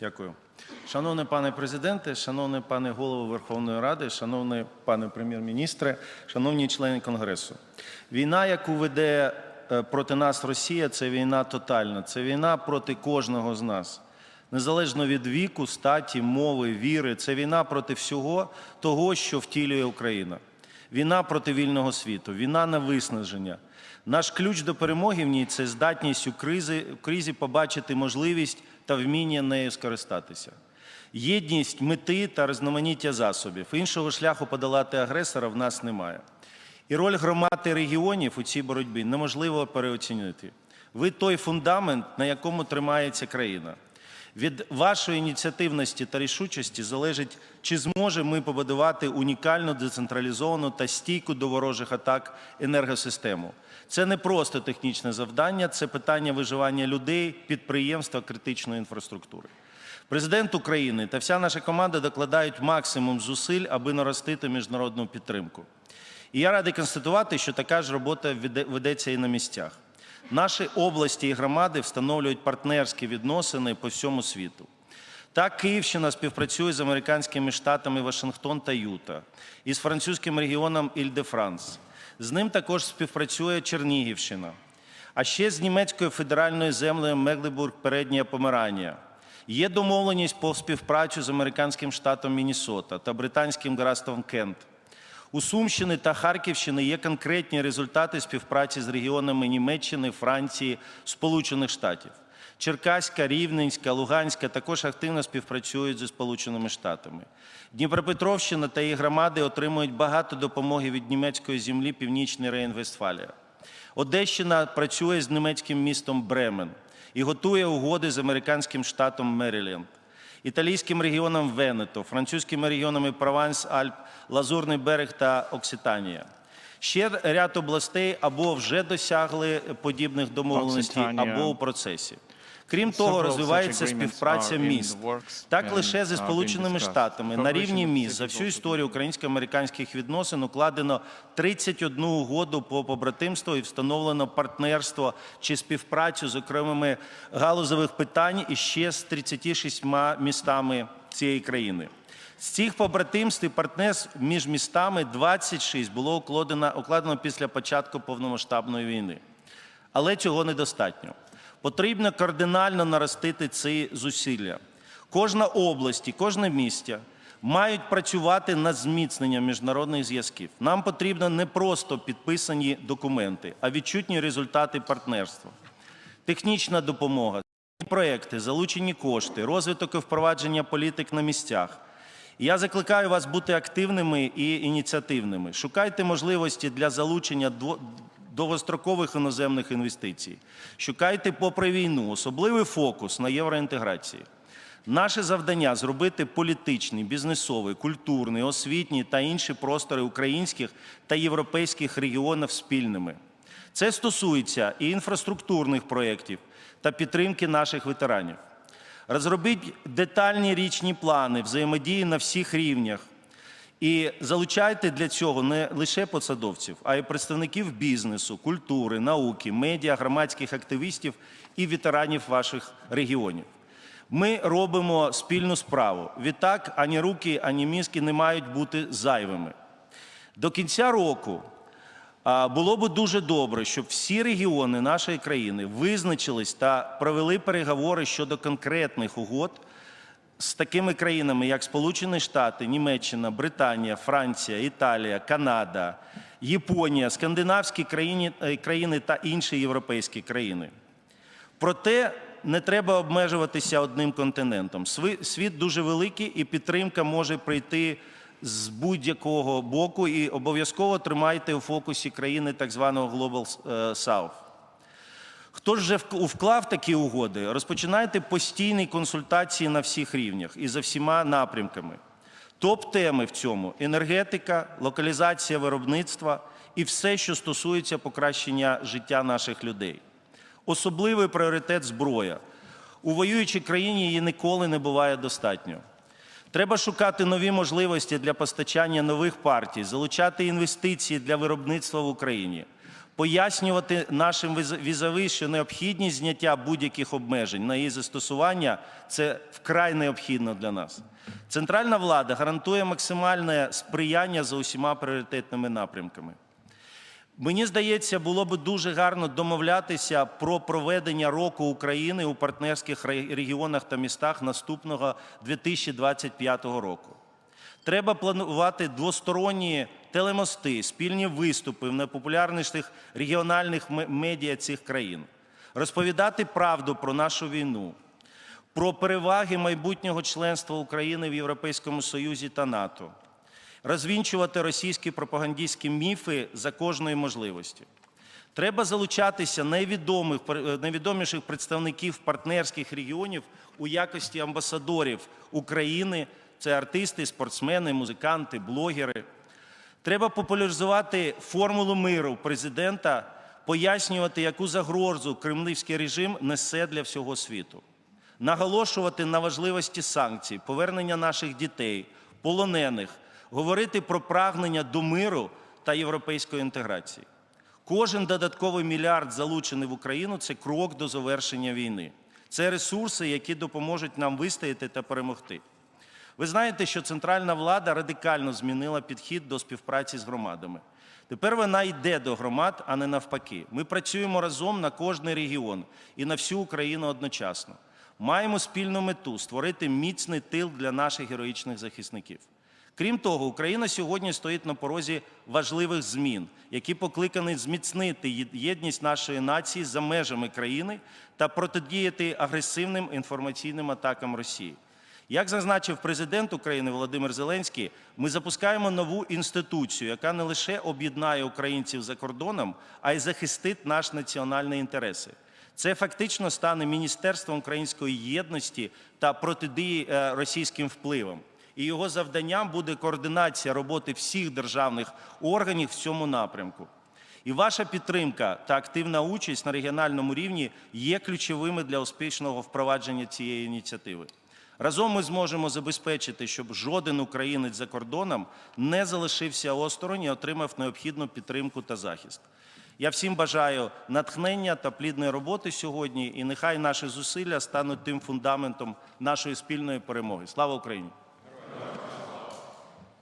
Дякую. Шановний пане президенте, шановний пане голово Верховної Ради, шановний пане прем'єр-міністре, шановні члени Конгресу. Війна, яку веде е, проти нас Росія, це війна тотальна, це війна проти кожного з нас. Незалежно від віку, статі, мови, віри, це війна проти всього того, що втілює Україна. Війна проти вільного світу, війна на виснаження. Наш ключ до перемоги в ній це здатність у кризі, у кризі побачити можливість та вміння нею скористатися. Єдність мети та різноманіття засобів. Іншого шляху подолати агресора в нас немає. І роль громад і регіонів у цій боротьбі неможливо переоцінити. Ви той фундамент, на якому тримається країна. Від вашої ініціативності та рішучості залежить, чи зможемо ми побудувати унікальну, децентралізовану та стійку до ворожих атак енергосистему. Це не просто технічне завдання, це питання виживання людей, підприємства, критичної інфраструктури. Президент України та вся наша команда докладають максимум зусиль, аби наростити міжнародну підтримку. І я радий констатувати, що така ж робота ведеться і на місцях. Наші області і громади встановлюють партнерські відносини по всьому світу. Так, Київщина співпрацює з американськими штатами Вашингтон та Юта, і з французьким регіоном Іль-де-Франс. З ним також співпрацює Чернігівщина, а ще з німецькою федеральною землею Меглебург Передня Померанія. Є домовленість по співпрацю з американським штатом Міннесота та британським графством Кент. У Сумщини та Харківщини є конкретні результати співпраці з регіонами Німеччини, Франції, Сполучених Штатів. Черкаська, Рівненська, Луганська також активно співпрацюють зі Сполученими Штатами. Дніпропетровщина та її громади отримують багато допомоги від німецької землі Північний Рейн-Вестфалія. Одещина працює з німецьким містом Бремен і готує угоди з американським штатом Меріленд італійським регіоном Венето, французькими регіонами Прованс, Альп, Лазурний берег та Окситанія. Ще ряд областей або вже досягли подібних домовленостей, або у процесі. Крім того, розвивається співпраця міст. Так лише зі Сполученими. Штатами на рівні міст за всю історію українсько-американських відносин укладено 31 угоду по побратимству і встановлено партнерство чи співпрацю з окремими галузових питань і ще з 36 містами цієї країни. З цих побратимств і партнерств між містами 26 було укладено, укладено після початку повномасштабної війни. Але цього недостатньо. Потрібно кардинально наростити ці зусилля. Кожна область і кожне місто мають працювати над зміцненням міжнародних зв'язків. Нам потрібно не просто підписані документи, а відчутні результати партнерства. Технічна допомога, проекти, залучені кошти, розвиток і впровадження політик на місцях. Я закликаю вас бути активними і ініціативними. Шукайте можливості для залучення довгострокових іноземних інвестицій. Шукайте, попри війну, особливий фокус на євроінтеграції. Наше завдання зробити політичний, бізнесовий, культурний, освітній та інші простори українських та європейських регіонів спільними. Це стосується і інфраструктурних проєктів та підтримки наших ветеранів. Розробіть детальні річні плани взаємодії на всіх рівнях. І залучайте для цього не лише посадовців, а й представників бізнесу, культури, науки, медіа, громадських активістів і ветеранів ваших регіонів. Ми робимо спільну справу. Відтак ані руки, ані мізки не мають бути зайвими. До кінця року було б дуже добре, щоб всі регіони нашої країни визначились та провели переговори щодо конкретних угод з такими країнами, як Сполучені Штати, Німеччина, Британія, Франція, Італія, Канада, Японія, скандинавські країни, е, країни та інші європейські країни. Проте не треба обмежуватися одним континентом. Світ дуже великий, і підтримка може прийти з будь-якого боку. І обов'язково тримайте у фокусі країни так званого Global е, South. Хто ж вже вклав такі угоди? Розпочинайте постійні консультації на всіх рівнях і за всіма напрямками. Топ-теми в цьому енергетика, локалізація виробництва і все, що стосується покращення життя наших людей. Особливий пріоритет зброя. У воюючій країні її ніколи не буває достатньо. Треба шукати нові можливості для постачання нових партій, залучати інвестиції для виробництва в Україні, пояснювати нашим віз- візави, що необхідність зняття будь-яких обмежень на її застосування це вкрай необхідно для нас. Центральна влада гарантує максимальне сприяння за усіма пріоритетними напрямками. Мені здається, було би дуже гарно домовлятися про проведення року України у партнерських регіонах та містах наступного 2025 року. Треба планувати двосторонні телемости, спільні виступи в найпопулярніших регіональних медіа цих країн, розповідати правду про нашу війну, про переваги майбутнього членства України в Європейському Союзі та НАТО, розвінчувати російські пропагандистські міфи за кожної можливості. Треба залучатися найвідомих, найвідоміших представників партнерських регіонів у якості амбасадорів України. Це артисти, спортсмени, музиканти, блогери. Треба популяризувати формулу миру президента, пояснювати, яку загрозу кремлівський режим несе для всього світу, наголошувати на важливості санкцій, повернення наших дітей, полонених, говорити про прагнення до миру та європейської інтеграції. Кожен додатковий мільярд, залучений в Україну, це крок до завершення війни. Це ресурси, які допоможуть нам вистояти та перемогти. Ви знаєте, що центральна влада радикально змінила підхід до співпраці з громадами. Тепер вона йде до громад, а не навпаки. Ми працюємо разом на кожний регіон і на всю Україну одночасно. Маємо спільну мету створити міцний тил для наших героїчних захисників. Крім того, Україна сьогодні стоїть на порозі важливих змін, які покликані зміцнити єдність нашої нації за межами країни та протидіяти агресивним інформаційним атакам Росії. Як зазначив президент України Володимир Зеленський, ми запускаємо нову інституцію, яка не лише об'єднає українців за кордоном, а й захистить наші національні інтереси. Це фактично стане Міністерством української єдності та протидії е, російським впливам. І його завданням буде координація роботи всіх державних органів в цьому напрямку. І ваша підтримка та активна участь на регіональному рівні є ключовими для успішного впровадження цієї ініціативи. Разом ми зможемо забезпечити, щоб жоден українець за кордоном не залишився осторонь і отримав необхідну підтримку та захист. Я всім бажаю натхнення та плідної роботи сьогодні, і нехай наші зусилля стануть тим фундаментом нашої спільної перемоги. Слава Україні!